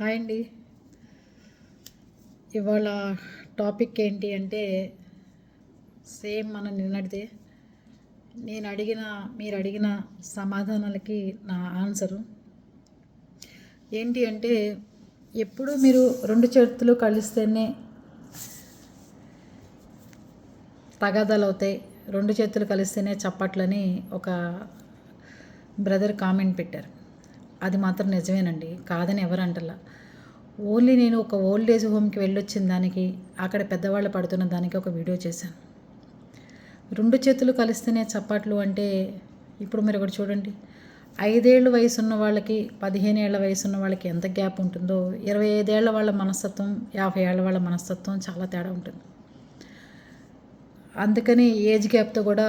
Hi అండి. ఇవాళ topic ఏంటి అంటే సేమ్ మన నిన్నటిదే నేను అడిగిన మీరు అడిగిన సమాధానాలకి నా ఆన్సరు. ఏంటి అంటే ఎప్పుడు మీరు రెండు చేతులు కలిస్తేనే తగాదాలు అవుతాయి రెండు చేతులు కలిస్తేనే చప్పట్లని ఒక బ్రదర్ కామెంట్ పెట్టారు. అది మాత్రం నిజమేనండి. కాదని ఎవరు ఓన్లీ నేను ఒక ఓల్డ్ ఏజ్ హోమ్కి వెళ్ళొచ్చిన దానికి అక్కడ పెద్దవాళ్ళు పడుతున్న దానికి ఒక వీడియో చేశాను. రెండు చేతులు కలిస్తేనే చప్పట్లు అంటే ఇప్పుడు మీరు ఒకటి చూడండి. ఐదేళ్ళ వయసు ఉన్న వాళ్ళకి పదిహేను ఏళ్ళ వయసు ఉన్న వాళ్ళకి ఎంత గ్యాప్ ఉంటుందో ఇరవై ఐదేళ్ళ వాళ్ళ మనస్తత్వం యాభై ఏళ్ళ వాళ్ళ మనస్తత్వం చాలా తేడా ఉంటుంది. అందుకని ఏజ్ గ్యాప్తో కూడా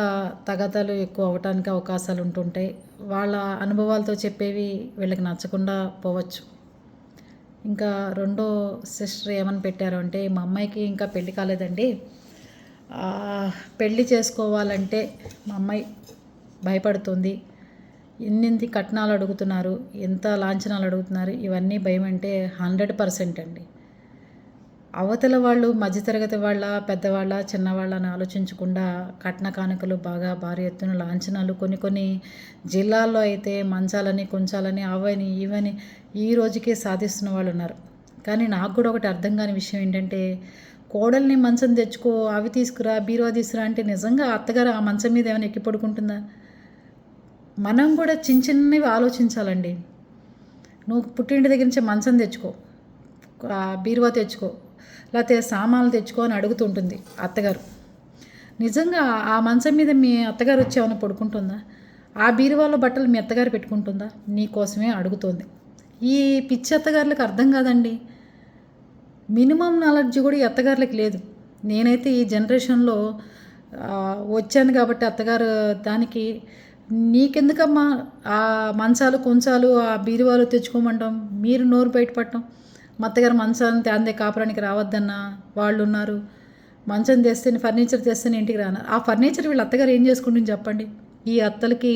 తగాదాలు ఎక్కువ అవడానికి అవకాశాలు ఉంటుంటాయి. వాళ్ళ అనుభవాలతో చెప్పేవి వీళ్ళకి నచ్చకుండా పోవచ్చు. ఇంకా రెండో సిస్టర్ ఏమని పెట్టారు అంటే మా అమ్మాయికి ఇంకా పెళ్ళి కాలేదండి. పెళ్ళి చేసుకోవాలంటే మా అమ్మాయి భయపడుతుంది. ఎన్నింటి కట్నాలు అడుగుతున్నారు ఎంత లాంఛనాలు అడుగుతున్నారు ఇవన్నీ భయం అంటే హండ్రెడ్ పర్సెంట్ అండి. అవతల వాళ్ళు మధ్యతరగతి వాళ్ళ పెద్దవాళ్ళ చిన్నవాళ్ళ అని ఆలోచించకుండా కట్న కానుకలు బాగా భారీ ఎత్తున లాంఛనాలు కొన్ని కొన్ని జిల్లాల్లో అయితే మంచాలని కుంచాలని అవని ఇవని ఈ రోజుకే సాధిస్తున్న వాళ్ళు ఉన్నారు. కానీ నాకు కూడా ఒకటి అర్థం కాని విషయం ఏంటంటే కోడల్ని మంచం తెచ్చుకో అవి తీసుకురా బీరువా తీసుకురా అంటే నిజంగా అత్తగారు ఆ మంచం మీద ఏమైనా ఎక్కి పడుకుంటుందా మనం కూడా చిన్న చిన్నవి ఆలోచించాలండి. నువ్వు పుట్టింటి దగ్గర నుంచి మంచం తెచ్చుకో బీరువా తెచ్చుకో లేకపోతే సామాన్లు తెచ్చుకో అని అడుగుతుంటుంది అత్తగారు. నిజంగా ఆ మంచం మీద మీ అత్తగారు వచ్చి పడుకుంటుందా? ఆ బీరువాలో బట్టలు మీ అత్తగారు పెట్టుకుంటుందా? నీ కోసమే అడుగుతోంది. ఈ పిచ్చి అత్తగారులకు అర్థం కాదండి. మినిమం నాలెడ్జ్ కూడా ఈ అత్తగారులకు లేదు. నేనైతే ఈ జనరేషన్లో వచ్చాను కాబట్టి అత్తగారు దానికి నీకెందుకమ్మా? ఆ మంచాలు కొంచాలు ఆ బీరువాలు తెచ్చుకోమంటాం. మీరు నోరు బయటపడటం. మత్తగారు మంచం మంచాన్ని తేందే కాపురానికి రావద్దన్నా వాళ్ళు ఉన్నారు మంచం తెస్తే ఫర్నిచర్ తెస్తేనే ఇంటికి రాను? ఆ ఫర్నిచర్ వీళ్ళ అత్తగారు ఏం చేసుకుంటుంది చెప్పండి. ఈ అత్తలకి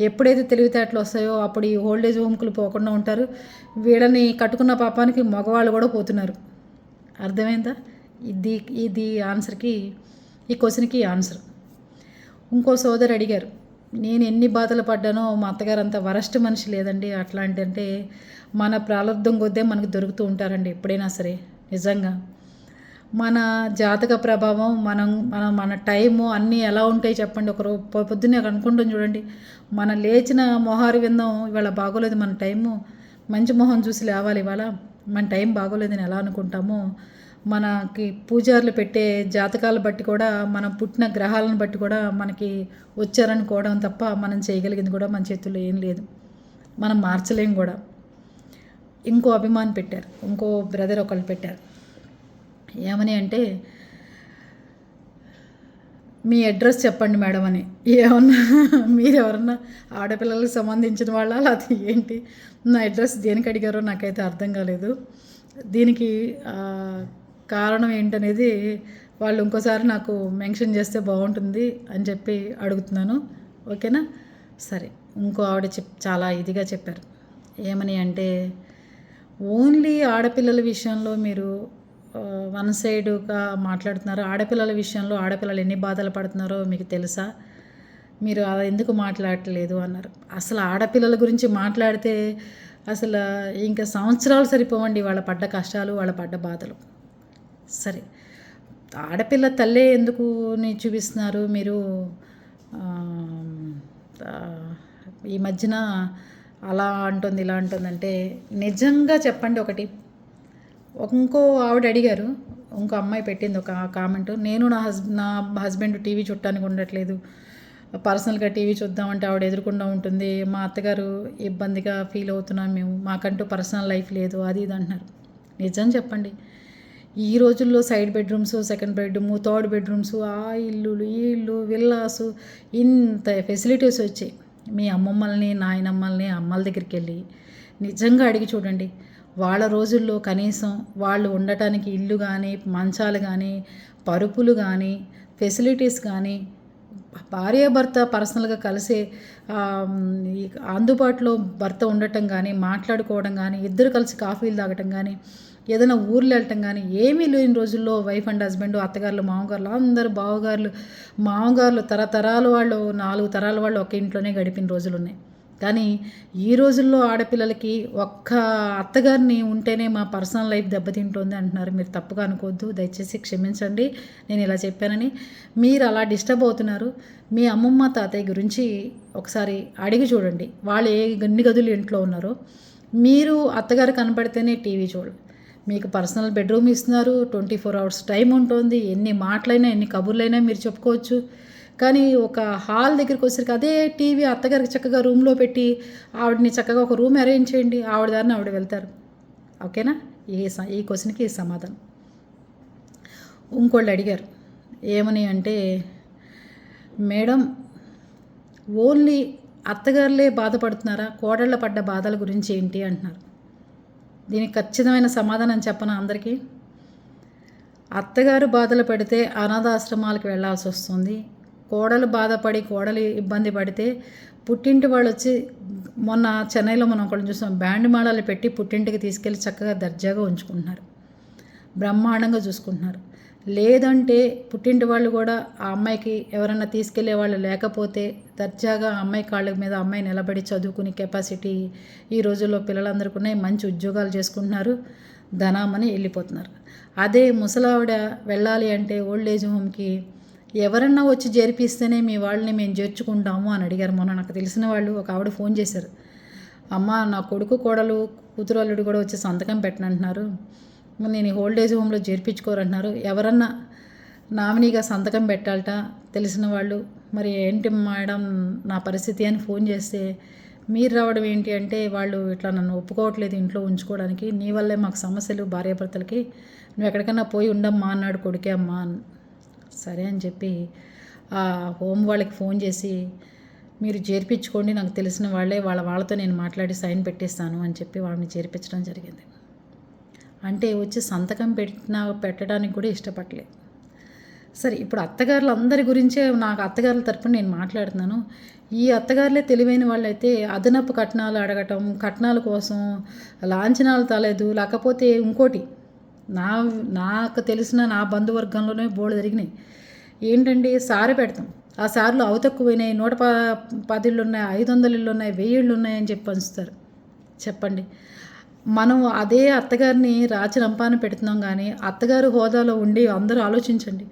ఎప్పుడైతే తెలివితేటలు వస్తాయో అప్పుడు ఈ ఓల్డేజ్ హోమ్కులు పోకుండా ఉంటారు. వీళ్ళని కట్టుకున్న పాపానికి మగవాళ్ళు కూడా పోతున్నారు. అర్థమైందా? ఇది ఇది ఆన్సర్కి ఈ క్వశ్చన్కి ఆన్సర్. ఇంకో సోదరు అడిగారు. నేను ఎన్ని బాధలు పడ్డానో మా అత్తగారు అంత వరస్ట్ మనిషి లేదండి. అట్లాంటి అంటే మన ప్రారంధం కొద్దే మనకు దొరుకుతూ ఉంటారండి ఎప్పుడైనా సరే నిజంగా. మన జాతక ప్రభావం మనం మన మన టైము అన్నీ ఎలా ఉంటాయి చెప్పండి. ఒక పొద్దున్నే అనుకుంటాం చూడండి. మన లేచిన మొహారి విందాం ఇవాళ బాగోలేదు మన టైము. మంచి మొహం చూసి లేవాలి ఇవాళ. మన టైం బాగోలేదని ఎలా అనుకుంటామో మనకి పూజారులు పెట్టే జాతకాలు బట్టి కూడా మనం పుట్టిన గ్రహాలను బట్టి కూడా మనకి వచ్చారనుకోవడం తప్ప మనం చేయగలిగింది కూడా మన చేతుల్లో ఏం లేదు. మనం మార్చలేం కూడా. ఇంకో అభిమాన్ పెట్టారు. ఇంకో బ్రదర్ ఒకళ్ళు పెట్టారు. ఏమని అంటే మీ అడ్రస్ చెప్పండి మేడం అని. ఏమన్నా మీరు ఎవరన్నా ఆడపిల్లలకు సంబంధించిన వాళ్ళ? అది ఏంటి? నా అడ్రస్ దేనికి అడిగారో నాకైతే అర్థం కాలేదు. దీనికి కారణం ఏంటనేది వాళ్ళు ఇంకోసారి నాకు మెన్షన్ చేస్తే బాగుంటుంది అని చెప్పి అడుగుతున్నాను. ఓకేనా? సరే ఇంకో ఆవిడ చెప్ చాలా ఇదిగా చెప్పారు. ఏమని అంటే ఓన్లీ ఆడపిల్లల విషయంలో మీరు వన్ సైడ్గా మాట్లాడుతున్నారు? ఆడపిల్లల విషయంలో ఆడపిల్లలు ఎన్ని బాధలు పడుతున్నారో మీకు తెలుసా? మీరు అలా ఎందుకు మాట్లాడట్లేదు? అన్నారు. అసలు ఆడపిల్లల గురించి మాట్లాడితే అసలు ఇంకా సంవత్సరాలు సరిపోవండి వాళ్ళ పడ్డ కష్టాలు వాళ్ళ పడ్డ బాధలు. సరే. ఆడపిల్ల తల్లే ఎందుకు ని చూపిస్తున్నారు? మీరు ఈ మధ్యన అలా అంటుంది ఇలా అంటుందంటే నిజంగా చెప్పండి ఒకటి. ఇంకో ఆవిడ అడిగారు ఇంకో అమ్మాయి పెట్టింది ఒక కామెంట్ నేను నా హస్ నా హస్బెండ్ టీవీ చూడటానికి ఉండట్లేదు. పర్సనల్గా టీవీ చూద్దామంటే ఆవిడ ఎదురుకుండా ఉంటుంది. మా అత్తగారు ఇబ్బందిగా ఫీల్ అవుతున్నాం మేము. మాకంటూ పర్సనల్ లైఫ్ లేదు. అది ఇది అంటున్నారు. నిజం చెప్పండి. ఈ రోజుల్లో side bedrooms second bedroom third bedrooms ఆ ఇల్లులు ఈ ఇల్లు విల్లాసు ఇంత ఫెసిలిటీస్ వచ్చాయి. మీ అమ్మమ్మల్ని నాయనమ్మల్ని అమ్మల దగ్గరికి వెళ్ళి నిజంగా అడిగి చూడండి. వాళ్ళ రోజుల్లో కనీసం వాళ్ళు ఉండటానికి ఇల్లు కానీ మంచాలు కానీ పరుపులు కానీ ఫెసిలిటీస్ కానీ భార్యాభర్త పర్సనల్గా కలిసి అందుబాటులో భర్త ఉండటం కానీ మాట్లాడుకోవడం కానీ ఇద్దరు కలిసి కాఫీలు తాగటం కానీ ఏదైనా ఊర్లో వెళ్ళటం కానీ ఏమీ లేని రోజుల్లో వైఫ్ అండ్ హస్బెండ్ అత్తగారులు మామగారులు అందరూ బావగారులు మామగారులు తరతరాల వాళ్ళు నాలుగు తరాల వాళ్ళు ఒక ఇంట్లోనే గడిపిన రోజులు ఉన్నాయి. కానీ ఈ రోజుల్లో ఆడపిల్లలకి ఒక్క అత్తగారిని ఉంటేనే మా పర్సనల్ లైఫ్ దెబ్బతింటుంది అంటున్నారు. మీరు తప్పుగా అనుకోవద్దు దయచేసి క్షమించండి. నేను ఇలా చెప్పానని మీరు అలా డిస్టర్బ్ అవుతున్నారు. మీ అమ్మమ్మ తాతయ్య గురించి ఒకసారి అడిగి చూడండి. వాళ్ళు ఏ గన్ని గదులు ఇంట్లో ఉన్నారో. మీరు అత్తగారు కనపడితేనే టీవీ చూడండి మీకు పర్సనల్ బెడ్రూమ్ ఇస్తున్నారు ట్వంటీ ఫోర్ అవర్స్ టైం ఉంటుంది ఎన్ని మాటలైనా ఎన్ని కబుర్లైనా మీరు చెప్పుకోవచ్చు. కానీ ఒక హాల్ దగ్గరికి వచ్చేసరికి అదే టీవీ అత్తగారికి చక్కగా రూమ్లో పెట్టి ఆవిడని చక్కగా ఒక రూమ్ అరేంజ్ చేయండి ఆవిడ దారిని ఆవిడ వెళ్తారు. ఓకేనా? ఈ స- ఈ క్వశ్చన్కి ఈ సమాధానం. ఇంకోళ్ళు అడిగారు ఏమని అంటే మేడం ఓన్లీ అత్తగారులే బాధపడుతున్నారా? కోడళ్ళ పడ్డ బాధల గురించి ఏంటి? అంటున్నారు. దీనికి ఖచ్చితమైన సమాధానం చెప్పను అందరికీ? అత్తగారు బాధలు పడితే అనాథాశ్రమాలకు వెళ్ళాల్సి వస్తుంది. కోడలు బాధపడి కోడలు ఇబ్బంది పడితే పుట్టింటి వాళ్ళు వచ్చి మొన్న చెన్నైలో మనం ఒకళ్ళు చూసాం. బ్యాండ్ మాడలు పెట్టి పుట్టింటికి తీసుకెళ్ళి చక్కగా దర్జాగా ఉంచుకుంటున్నారు. బ్రహ్మాండంగా చూసుకుంటున్నారు. లేదంటే పుట్టింటి వాళ్ళు కూడా ఆ అమ్మాయికి ఎవరన్నా తీసుకెళ్ళే వాళ్ళు లేకపోతే దర్జాగా అమ్మాయి కాళ్ళ మీద అమ్మాయి నిలబడి చదువుకునే కెపాసిటీ ఈ రోజుల్లో పిల్లలందరికీ ఉన్నాయి. మంచి ఉద్యోగాలు చేసుకుంటున్నారు. ధనామని వెళ్ళిపోతున్నారు. అదే ముసలావిడ వెళ్ళాలి అంటే ఓల్డ్ ఏజ్ హోమ్కి ఎవరన్నా వచ్చి చేర్పిస్తేనే మీ వాళ్ళని మేము చేర్చుకుంటాము అని అడిగారు. మొన్న నాకు తెలిసిన వాళ్ళు ఒక ఆవిడ ఫోన్ చేశారు. అమ్మ నా కొడుకు కోడలు కూతురు అల్లుడు కూడా వచ్చి సంతకం పెట్టనంటున్నారు. నేను ఓల్డ్ ఏజ్ హోమ్లో చేర్పించుకోరంటున్నారు ఎవరన్నా నామినీగా సంతకం పెట్టాలట తెలిసిన వాళ్ళు మరి ఏంటి మేడం నా పరిస్థితి అని ఫోన్ చేస్తే మీరు రావడం ఏంటి అంటే వాళ్ళు ఇట్లా నన్ను ఒప్పుకోవట్లేదు ఇంట్లో ఉంచుకోవడానికి నీ వల్లే మాకు సమస్యలు భార్యాభర్తలకి నువ్వు ఎక్కడికైనా పోయి ఉండమ్మా అన్నాడు కొడుకే అమ్మా అని. సరే అని చెప్పి ఆ హోమ్ వాళ్ళకి ఫోన్ చేసి మీరు చేర్పించుకోండి నాకు తెలిసిన వాళ్ళే వాళ్ళ వాళ్ళతో నేను మాట్లాడి సైన్ పెట్టిస్తాను అని చెప్పి వాళ్ళని చేర్పించడం జరిగింది అంటే వచ్చి సంతకం పెట్టిన పెట్టడానికి కూడా ఇష్టపడలేదు. సరే ఇప్పుడు అత్తగారులు అందరి గురించే నాకు అత్తగారుల తరపున నేను మాట్లాడుతున్నాను. ఈ అత్తగారులే తెలివైన వాళ్ళైతే అదనపు కట్నాలు అడగటం కట్నాల కోసం లాంఛనాలు తలేదు. లేకపోతే ఇంకోటి నా నాకు తెలిసిన నా బంధువర్గంలోనే బోర్డు జరిగినాయి. ఏంటండి సారి పెడతాం. ఆ సార్లు అవతక్కుపోయినాయి నూట ప పదిళ్ళు ఉన్నాయి ఐదు వందలు ఉన్నాయి వెయ్యిళ్ళు ఉన్నాయని చెప్పి పంచుతారు. చెప్పండి. మనం అదే అత్తగారిని రాచి రంపాన పెడుతున్నాం కానీ అత్తగారు హోదాలో ఉండి అందరూ ఆలోచించండి.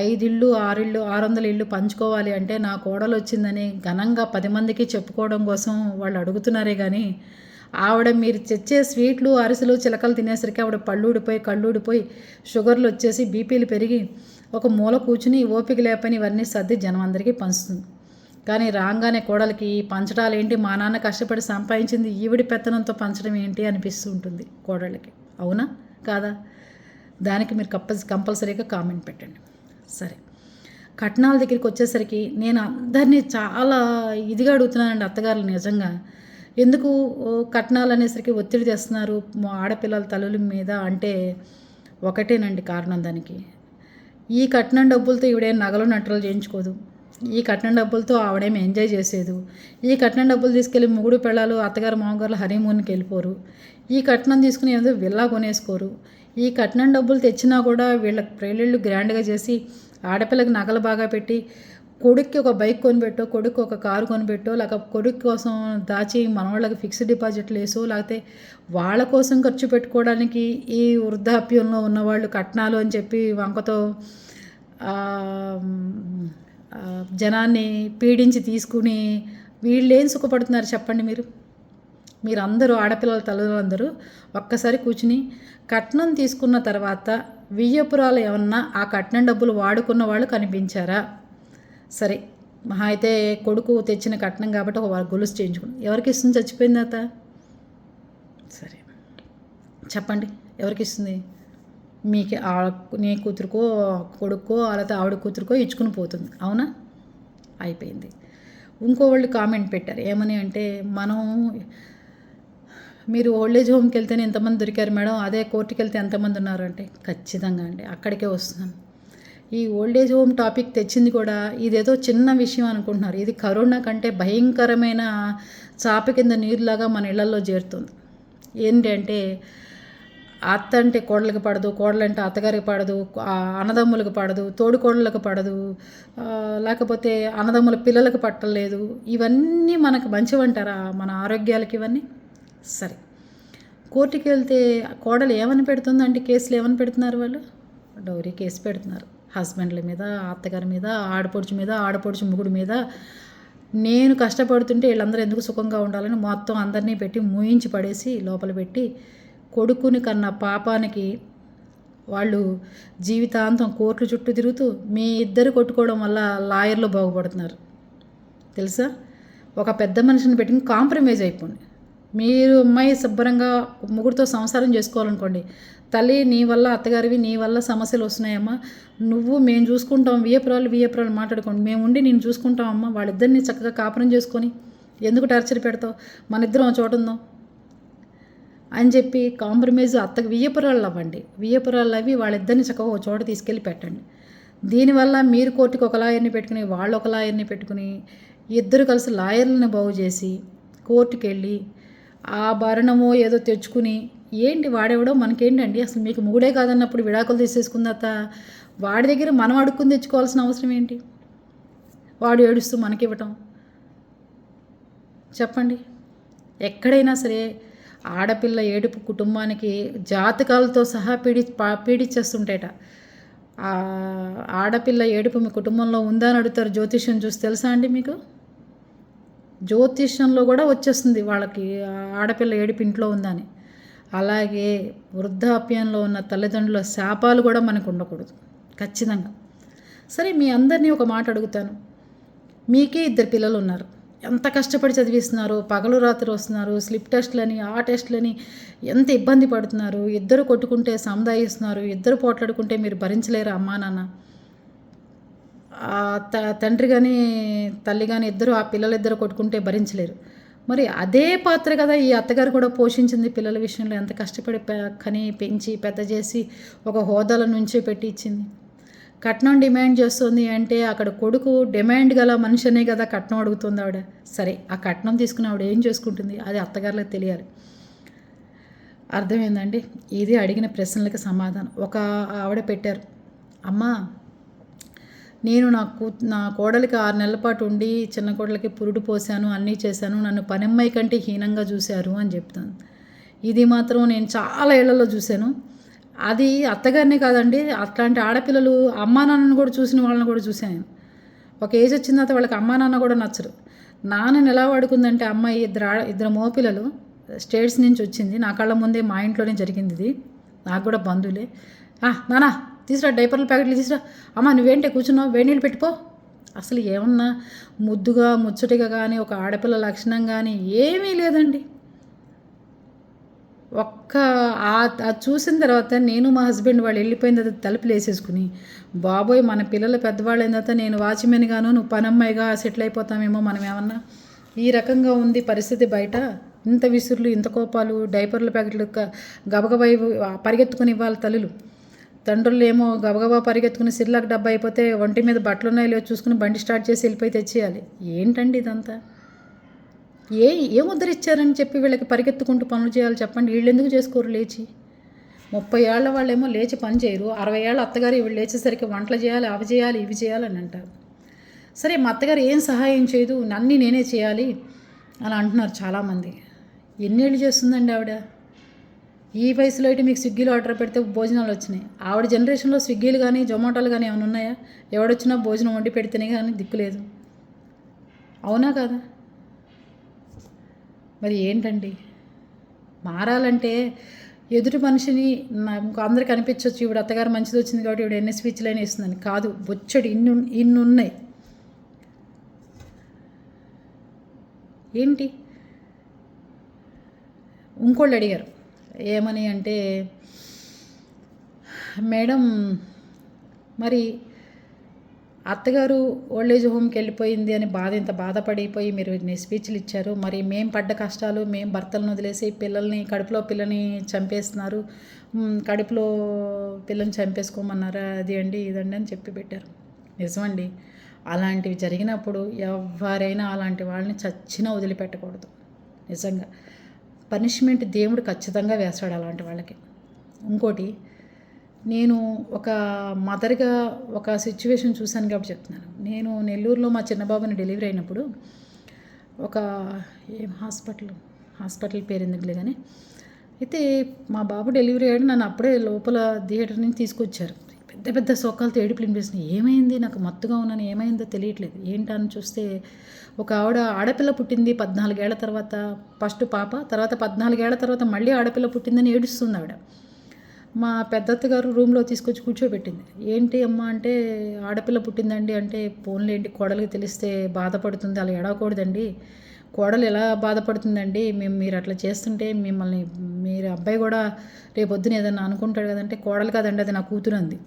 ఐదిళ్ళు ఆరిళ్ళు ఆరు వందల ఇళ్ళు పంచుకోవాలి అంటే నా కోడలు వచ్చిందని ఘనంగా పది మందికి చెప్పుకోవడం కోసం వాళ్ళు అడుగుతున్నారే కానీ ఆవిడ మీరు తెచ్చే స్వీట్లు అరిసెలు చిలకలు తినేసరికి ఆవిడ పళ్ళు ఊడిపోయి కళ్ళు ఊడిపోయి షుగర్లు వచ్చేసి బీపీలు పెరిగి ఒక మూల కూర్చుని ఓపిక లేపని ఇవన్నీ సర్ది జనం అందరికీ పంచుతుంది. కానీ రాగానే కోడలికి పంచడాలు ఏంటి మా నాన్న కష్టపడి సంపాదించింది ఈవిడి పెత్తనంతో పంచడం ఏంటి అనిపిస్తూ ఉంటుంది కోడళ్ళకి. అవునా? కాదా? దానికి మీరు కప్ప కంపల్సరీగా కామెంట్ పెట్టండి. సరే. కట్నాల దగ్గరికి వచ్చేసరికి నేను అందరినీ చాలా ఇదిగా అడుగుతున్నానండి అత్తగారు నిజంగా. ఎందుకు కట్నాలు అనేసరికి ఒత్తిడి తెస్తున్నారు? ఆడపిల్లల తల్లుల మీద అంటే ఒకటేనండి కారణం దానికి. ఈ కట్నం డబ్బులతో ఈవిడేం నగలు నట్టలు చేయించుకోదు. ఈ కట్నం డబ్బులతో ఆవిడేం ఎంజాయ్ చేసేదు? ఈ కట్నం డబ్బులు తీసుకెళ్ళి ముగుడు పిల్లలు అత్తగారు మామగారు హనీమూన్కి వెళ్ళిపోరు. ఈ కట్నం తీసుకుని ఏదో విల్లా కొనేసుకోరు. ఈ కట్నం డబ్బులు తెచ్చినా కూడా వీళ్ళ ప్రేళ్ళిళ్ళు గ్రాండ్గా చేసి ఆడపిల్లకి నగలు బాగా పెట్టి కొడుక్కి ఒక బైక్ కొనిపెట్టో కొడుక్కి ఒక కారు కొనిపెట్టో లేక కొడుకు కోసం దాచి మనవాళ్ళకి ఫిక్స్డ్ డిపాజిట్లు వేసో లేకపోతే వాళ్ళ కోసం ఖర్చు పెట్టుకోవడానికి ఈ వృద్ధాప్యంలో ఉన్నవాళ్ళు కట్నాలు అని చెప్పి వంకతో జనాన్ని పీడించి తీసుకుని వీళ్ళు సుఖపడుతున్నారు చెప్పండి మీరు? మీరందరూ ఆడపిల్లల తల్లులందరూ ఒక్కసారి కూర్చుని కట్నం తీసుకున్న తర్వాత వియ్యపురాలు ఏమన్నా ఆ కట్నం డబ్బులు వాడుకున్న వాళ్ళు కనిపించారా? సరే మహా అయితే కొడుకు తెచ్చిన కట్నం కాబట్టి ఒక గొలుసు చేయించుకున్నాం ఎవరికి ఇస్తుంది చచ్చిపోయింది అత సరే. చెప్పండి ఎవరికి ఇస్తుంది? మీకు ఆ నీ కూతురుకో కొడుకో లేకపోతే ఆవిడ కూతురుకో ఇచ్చుకుని పోతుంది. అవునా? అయిపోయింది. ఇంకో వాళ్ళు కామెంట్ పెట్టారు. ఏమని అంటే మనం మీరు ఓల్డ్ ఏజ్ హోమ్కి వెళ్తేనే ఎంతమంది దొరికారు మేడం? అదే కోర్టుకి వెళ్తే ఎంతమంది ఉన్నారు అంటే ఖచ్చితంగా అండి. అక్కడికే వస్తున్నాను. ఈ ఓల్డేజ్ హోమ్ టాపిక్ తెచ్చింది కూడా ఇదేదో చిన్న విషయం అనుకుంటున్నారు. ఇది కరోనా కంటే భయంకరమైన చాప కింద నీరులాగా మన ఇళ్ళలో చేరుతుంది. ఏంటంటే అత్త అంటే కోడలకు పడదు కోడలంటే అత్తగారికి పడదు అన్నదమ్ములకు పడదు తోడుకోడళ్ళకు పడదు లేకపోతే అన్నదమ్ముల పిల్లలకు పట్టలేదు. ఇవన్నీ మనకు మంచివంటారా మన ఆరోగ్యాలకి ఇవన్నీ? సరే. కోర్టుకి వెళ్తే కోడలు ఏమని పెడుతుందంటే కేసులు ఏమని పెడుతున్నారు వాళ్ళు? డౌరీ కేసు పెడుతున్నారు. హస్బెండ్ల మీద అత్తగారి మీద ఆడపడుచు మీద ఆడపడుచు ముగుడు మీద. నేను కష్టపడుతుంటే వీళ్ళందరూ ఎందుకు సుఖంగా ఉండాలని మొత్తం అందరినీ పెట్టి మూయించి పడేసి లోపల పెట్టి కొడుకుని కన్న పాపానికి వాళ్ళు జీవితాంతం కోర్టు చుట్టూ తిరుగుతూ మీ ఇద్దరు కొట్టుకోవడం వల్ల లాయర్లు బాగుపడుతున్నారు. తెలుసా? ఒక పెద్ద మనిషిని పెట్టిన కాంప్రమైజ్ అయిపోండి. మీరు అమ్మాయి శుభ్రంగా ముగ్గురితో సంసారం చేసుకోవాలనుకోండి. తల్లి నీ వల్ల అత్తగారివి నీ వల్ల సమస్యలు వస్తున్నాయమ్మా. నువ్వు మేము చూసుకుంటాం వియ్యపురాలు వియ్యపురాలు మాట్లాడుకోండి. మేము ఉండి నేను చూసుకుంటామమ్మా వాళ్ళిద్దరిని చక్కగా కాపురం చేసుకొని ఎందుకు టార్చర్ పెడతావు? మన ఇద్దరం ఒక చోట ఉందాం. అని చెప్పి కాంప్రమైజ్ అత్తకి వియ్యపురాలు అవ్వండి. వియ్యపురాలు అవి వాళ్ళిద్దరిని చక్కగా ఒక చోట తీసుకెళ్ళి పెట్టండి. దీనివల్ల మీరు కోర్టుకి ఒక లాయర్ని పెట్టుకుని వాళ్ళు ఒక లాయర్ని పెట్టుకుని ఇద్దరు కలిసి లాయర్లను బాగు చేసి కోర్టుకి వెళ్ళి ఆ భరణమో ఏదో తెచ్చుకుని ఏంటి వాడేవడో మనకేంటండి? అసలు మీకు మూడే కాదన్నప్పుడు విడాకులు తీసేసుకుందాత వాడి దగ్గర మనం అడుక్కుని తెచ్చుకోవాల్సిన అవసరం ఏంటి? వాడు ఏడుస్తూ మనకివ్వటం. చెప్పండి. ఎక్కడైనా సరే ఆడపిల్ల ఏడుపు కుటుంబానికి జాతకాలతో సహా పీడి పీడిచ్చేస్తుంటేట ఆడపిల్ల ఏడుపు మీ కుటుంబంలో ఉందా అని అడుగుతారు జ్యోతిష్యం చూసి తెలుసా అండి మీకు? జ్యోతిష్యంలో కూడా వచ్చేస్తుంది వాళ్ళకి ఆడపిల్ల ఏడుపు ఇంట్లో ఉందని. అలాగే వృద్ధాప్యంలో ఉన్న తల్లిదండ్రుల శాపాలు కూడా మనకు ఉండకూడదు. ఖచ్చితంగా. సరే మీ అందరినీ ఒక మాట అడుగుతాను. మీకే ఇద్దరు పిల్లలు ఉన్నారు. ఎంత కష్టపడి చదివిస్తున్నారు పగలు రాత్రి వస్తున్నారు స్లిప్ టెస్ట్లని ఆ టెస్ట్లని ఎంత ఇబ్బంది పడుతున్నారు ఇద్దరు కొట్టుకుంటే సముదాయిస్తున్నారు ఇద్దరు పోట్లాడుకుంటే మీరు భరించలేరు అమ్మా నాన్న? త- తండ్రి కానీ తల్లి కానీ ఇద్దరు ఆ పిల్లలిద్దరు కొట్టుకుంటే భరించలేరు. మరి అదే పాత్ర కదా ఈ అత్తగారు కూడా పోషించింది పిల్లల విషయంలో ఎంత కష్టపడి కని పెంచి పెద్ద చేసి ఒక హోదాల నుంచే పెట్టి ఇచ్చింది. కట్నం డిమాండ్ చేస్తుంది అంటే అక్కడ కొడుకు డిమాండ్ గల మనిషినే కదా కట్నం అడుగుతుంది ఆవిడ. సరే ఆ కట్నం తీసుకుని ఆవిడ ఏం చేసుకుంటుంది? అది అత్తగారులకు తెలియాలి. అర్థమైందండి? ఇది అడిగిన ప్రశ్నలకు సమాధానం. ఒక ఆవిడ పెట్టారు. అమ్మా నేను నా కూ నా కోడలికి ఆరు నెలల పాటు ఉండి చిన్న కోడలికి పురుడు పోసాను అన్నీ చేశాను నన్ను పనమ్మాయి కంటే హీనంగా చూశారు అని చెప్తాను. ఇది మాత్రం నేను చాలా ఏళ్ళలో చూశాను. అది అత్తగారినే కాదండి అట్లాంటి ఆడపిల్లలు అమ్మా నాన్నను కూడా చూసిన వాళ్ళని కూడా చూశాను నేను. ఒక ఏజ్ వచ్చిన తర్వాత వాళ్ళకి అమ్మా నాన్న కూడా నచ్చరు. నాన్నని ఎలా వాడుకుందంటే అమ్మాయి ఇద్దరు ఆడ ఇద్దరు మోపిల్లలు స్టేట్స్ నుంచి వచ్చింది. నా కళ్ళ ముందే మా ఇంట్లోనే జరిగింది ఇది. నాకు కూడా బంధువులే. "ఆ, నానా తీసురా డైపర్ల ప్యాకెట్లు తీసురా. అమ్మ నువ్వేంటే కూర్చున్నావు? వేణీళ్ళు నీళ్ళు పెట్టుకో అసలు ఏమన్నా ముద్దుగా ముచ్చటిగా కానీ ఒక ఆడపిల్ల లక్షణం కానీ ఏమీ లేదండి. ఒక్క ఆ- అది చూసిన తర్వాత నేను మా హస్బెండ్ వాళ్ళు వెళ్ళిపోయిన తర్వాత తలుపులు వేసేసుకుని బాబోయ్ మన పిల్లలు పెద్దవాళ్ళైన తర్వాత నేను వాచ్మెన్ గాను నువ్వు పనమ్మాయిగా సెటిల్ అయిపోతామేమో మనం ఏమన్నా ఈ రకంగా ఉంది పరిస్థితి బయట. ఇంత విసురులు ఇంత కోపాలు డైపర్ల ప్యాకెట్లు గబగబై గబగబా పరిగెత్తుకుని ఇవ్వాలి తల్లులు. తండ్రులు ఏమో గబగబా పరిగెత్తుకుని సిర్లాక్ డబ్బా అయిపోతే ఒంటి మీద బట్టలు ఉన్నాయో చూసుకుని బండి స్టార్ట్ చేసి వెళ్ళిపోయి తెచ్చేయాలి. ఏంటండి ఇదంతా? ఏ ఏం ఉద్ధరిచ్చారని చెప్పి వీళ్ళకి పరిగెత్తుకుంటూ పనులు చేయాలి చెప్పండి. వీళ్ళు ఎందుకు చేసుకోరు లేచి? ముప్పై ఏళ్ళ వాళ్ళేమో లేచి పని చేయరు. అరవై ఏళ్ళ అత్తగారు వీళ్ళు లేచేసరికి వంటలు చేయాలి అవి చేయాలి ఇవి చేయాలి అని అంటారు. సరే మా అత్తగారు ఏం సహాయం చేయదు నన్నీ నేనే చేయాలి అని అంటున్నారు చాలామంది. ఎన్నేళ్ళు చేస్తుందండి ఆవిడ? ఈ వయసులో అయితే మీకు స్విగ్గీలో ఆర్డర్ పెడితే భోజనాలు వచ్చినాయి. ఆవిడ జనరేషన్లో స్విగ్గీలు కానీ జొమాటోలు కానీ ఏమైనా ఉన్నాయా? ఎవడొచ్చినా భోజనం వండి పెడితేనే కానీ దిక్కులేదు అవునా కదా? మరి ఏంటండి? మారాలంటే ఎదుటి మనిషిని నాకు అందరికి అనిపించవచ్చు ఇవిడ అత్తగారు మంచిది వచ్చింది కాబట్టి ఇవిడ ఎన్ని స్విచ్లైనా ఇస్తుందని కాదు బొచ్చడి ఇన్ను ఇన్ని ఉన్నాయి. ఏంటి? ఇంకోళ్ళు అడిగారు ఏమని? అంటే మేడం మరి అత్తగారు ఓల్డేజ్ హోమ్కి వెళ్ళిపోయింది అని బాధ ఇంత బాధపడిపోయి మీరు స్పీచ్లు ఇచ్చారు. మరి మేము పడ్డ కష్టాలు మేము భర్తలను వదిలేసి పిల్లల్ని కడుపులో పిల్లని చంపేస్తున్నారు. కడుపులో పిల్లని చంపేసుకోమన్నారా? అది అండి ఇదండి అని చెప్పి పెట్టారు. నిజమండి. అలాంటివి జరిగినప్పుడు ఎవరైనా అలాంటి వాళ్ళని చచ్చినా వదిలిపెట్టకూడదు. నిజంగా. పనిష్మెంట్ దేవుడు ఖచ్చితంగా వేస్తాడు అలాంటి వాళ్ళకి. ఇంకోటి నేను ఒక మదర్గా ఒక సిచ్యువేషన్ చూశాను కాబట్టి చెప్తున్నాను. నేను నెల్లూరులో మా చిన్నబాబుని డెలివరీ అయినప్పుడు ఒక ఏం హాస్పిటల్ హాస్పిటల్ పేరు ఎందుకులే కానీ అయితే మా బాబు డెలివరీ అయ్యాడు నన్ను అప్పుడే లోపల థియేటర్ నుంచి తీసుకొచ్చారు. పెద్ద పెద్ద సోకాలతో ఏడుపులు వినిపిస్తున్నాయి. ఏమైంది? నాకు మత్తుగా ఉన్నాను ఏమైందో తెలియట్లేదు. ఏంటని చూస్తే ఒక ఆవిడ ఆడపిల్ల పుట్టింది పద్నాలుగేళ్ళ తర్వాత ఫస్ట్ పాప తర్వాత పద్నాలుగేళ్ళ తర్వాత మళ్ళీ ఆడపిల్ల పుట్టిందని ఏడుస్తుంది ఆవిడ. మా పెద్దత్త గారు రూమ్లో తీసుకొచ్చి కూర్చోబెట్టింది. ఏంటి అమ్మ అంటే ఆడపిల్ల పుట్టిందండి అంటే పోన్లేంటి ఏంటి కోడలికి తెలిస్తే బాధపడుతుంది అలా ఎడవకూడదండి కోడలు ఎలా బాధపడుతుందండి? మేము మీరు అట్లా చేస్తుంటే మిమ్మల్ని మీరు అబ్బాయి కూడా రేపొద్దున ఏదన్నా అనుకుంటాడు కదంటే కోడలు కాదండి అది నా కూతురు అంది.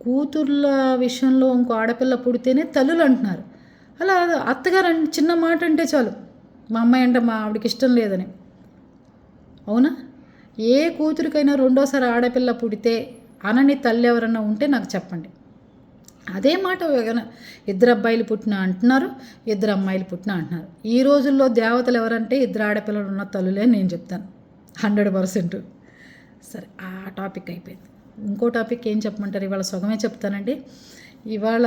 కూతుర్ల విషయంలో ఇంకో ఆడపిల్ల పుడితేనే తల్లులు అంటున్నారు. అలా అత్తగారు చిన్న మాట అంటే చాలు. మా అమ్మాయి అంటే మా ఆవిడకి ఇష్టం లేదని. అవునా? ఏ కూతురికైనా రెండోసారి ఆడపిల్ల పుడితే అనని తల్లి ఎవరన్నా ఉంటే నాకు చెప్పండి. అదే మాట ఇద్దరు అబ్బాయిలు పుట్టిన అంటున్నారు ఇద్దరు అమ్మాయిలు పుట్టిన అంటున్నారు. ఈ రోజుల్లో దేవతలు ఎవరంటే ఇద్దరు ఆడపిల్లలు ఉన్న తల్లులే నేను చెప్తాను. Hundred percent. సరే ఆ టాపిక్ అయిపోయింది. ఇంకో టాపిక్ ఏం చెప్పమంటారు? ఇవాళ సుఖమే చెప్తానండి. ఇవాళ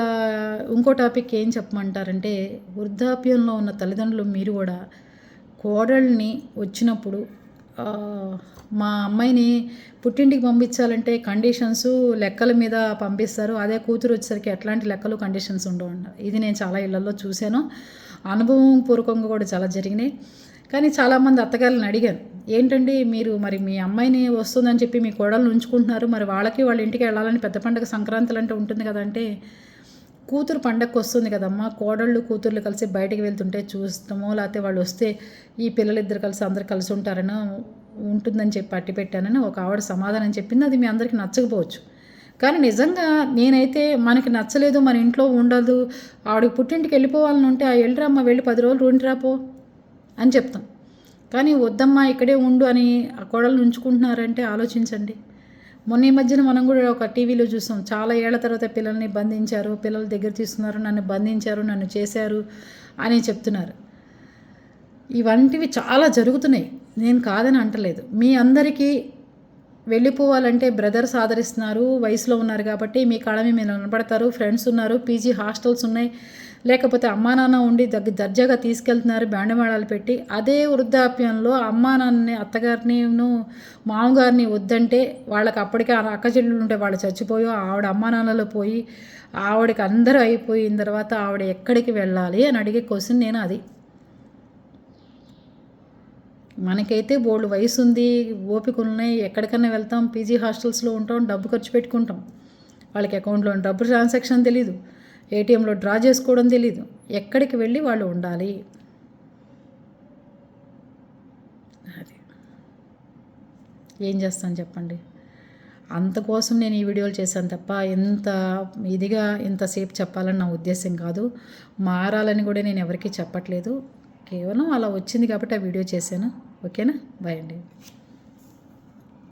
ఇంకో టాపిక్ ఏం చెప్పమంటారంటే వృద్ధాప్యంలో ఉన్న తల్లిదండ్రులు మీరు కూడా కోడల్ని వచ్చినప్పుడు మా అమ్మాయిని పుట్టింటికి పంపించాలంటే కండిషన్స్ లెక్కల మీద పంపిస్తారు. అదే కూతురు వచ్చేసరికి ఎట్లాంటి లెక్కలు కండిషన్స్ ఉండవు అన్నారు. ఇది నేను చాలా ఇళ్ళలో చూశాను. అనుభవం పూర్వకంగా కూడా చాలా జరిగినాయి. కానీ చాలామంది అత్తగారిని అడిగాను ఏంటండి మీరు మరి మీ అమ్మాయిని వస్తుందని చెప్పి మీ కోడలు ఉంచుకుంటున్నారు. మరి వాళ్ళకి వాళ్ళ ఇంటికి వెళ్ళాలని పెద్ద పండుగ సంక్రాంతులు అంటే ఉంటుంది కదంటే కూతురు పండగకు వస్తుంది కదమ్మా. కోడళ్ళు కూతుర్లు కలిసి బయటకు వెళ్తుంటే చూస్తామో లేకపోతే వాళ్ళు వస్తే ఈ పిల్లలిద్దరు కలిసి అందరు కలిసి ఉంటారని ఉంటుందని చెప్పి అట్టి పెట్టానని ఒక ఆవిడ సమాధానం చెప్పింది. అది మీ అందరికీ నచ్చకపోవచ్చు. కానీ నిజంగా నేనైతే మనకి నచ్చలేదు మన ఇంట్లో ఉండదు ఆవిడకి పుట్టింటికి వెళ్ళిపోవాలని ఉంటే ఆ వెళ్ళిరమ్మ వెళ్ళి పది రోజులు ఉండిరాపో అని చెప్తాం. కానీ వద్దమ్మా ఇక్కడే ఉండు అని ఆ కోడలు ఉంచుకుంటున్నారంటే ఆలోచించండి. మొన్న ఈ మధ్యన మనం కూడా ఒక టీవీలో చూసాం. చాలా ఏళ్ళ తర్వాత పిల్లల్ని బంధించారు పిల్లల దగ్గర తీసుకున్నారు నన్ను బంధించారు నన్ను చేశారు అని చెప్తున్నారు. ఇవంటివి చాలా జరుగుతున్నాయి. నేను కాదని అంటలేదు. మీ అందరికీ వెళ్ళిపోవాలంటే బ్రదర్స్ ఆదరిస్తున్నారు వయసులో ఉన్నారు కాబట్టి మీ కాళ్ళ మీద మీరు నిలబడతారు ఫ్రెండ్స్ ఉన్నారు పీజీ హాస్టల్స్ ఉన్నాయి. లేకపోతే అమ్మా నాన్న ఉండి దగ్గర దర్జాగా తీసుకెళ్తున్నారు బ్యాండమేళాలు పెట్టి. అదే వృద్ధాప్యంలో అమ్మా నాన్నని అత్తగారిని మామగారిని వద్దంటే వాళ్ళకి అప్పటికే ఆ అక్క చెల్లెలు ఉంటే వాళ్ళు చచ్చిపోయి ఆవిడ అమ్మా నాన్నలో పోయి ఆవిడకి అందరూ అయిపోయిన తర్వాత ఆవిడ ఎక్కడికి వెళ్ళాలి అని అడిగే క్వశ్చన్ నేను అది. మనకైతే బోల్డ్ వయసు ఉంది ఓపిక ఉన్నాయి ఎక్కడికైనా వెళ్తాం పీజీ హాస్టల్స్లో ఉంటాం డబ్బు ఖర్చు పెట్టుకుంటాం. వాళ్ళకి అకౌంట్లో డబ్బు ట్రాన్సాక్షన్ తెలీదు. ఏటీఎంలో డ్రా చేసుకోవడం తెలీదు. ఎక్కడికి వెళ్ళి వాళ్ళు ఉండాలి? అది. ఏం చేస్తాను చెప్పండి? అంతకోసం నేను ఈ వీడియోలు చేశాను తప్ప ఎంత ఇదిగా ఇంతసేపు చెప్పాలని నా ఉద్దేశం కాదు. మారాలని కూడా నేను ఎవరికీ చెప్పట్లేదు. కేవలం అలా వచ్చింది కాబట్టి ఆ వీడియో చేశాను. ఓకేనా? బాయ్ అండి.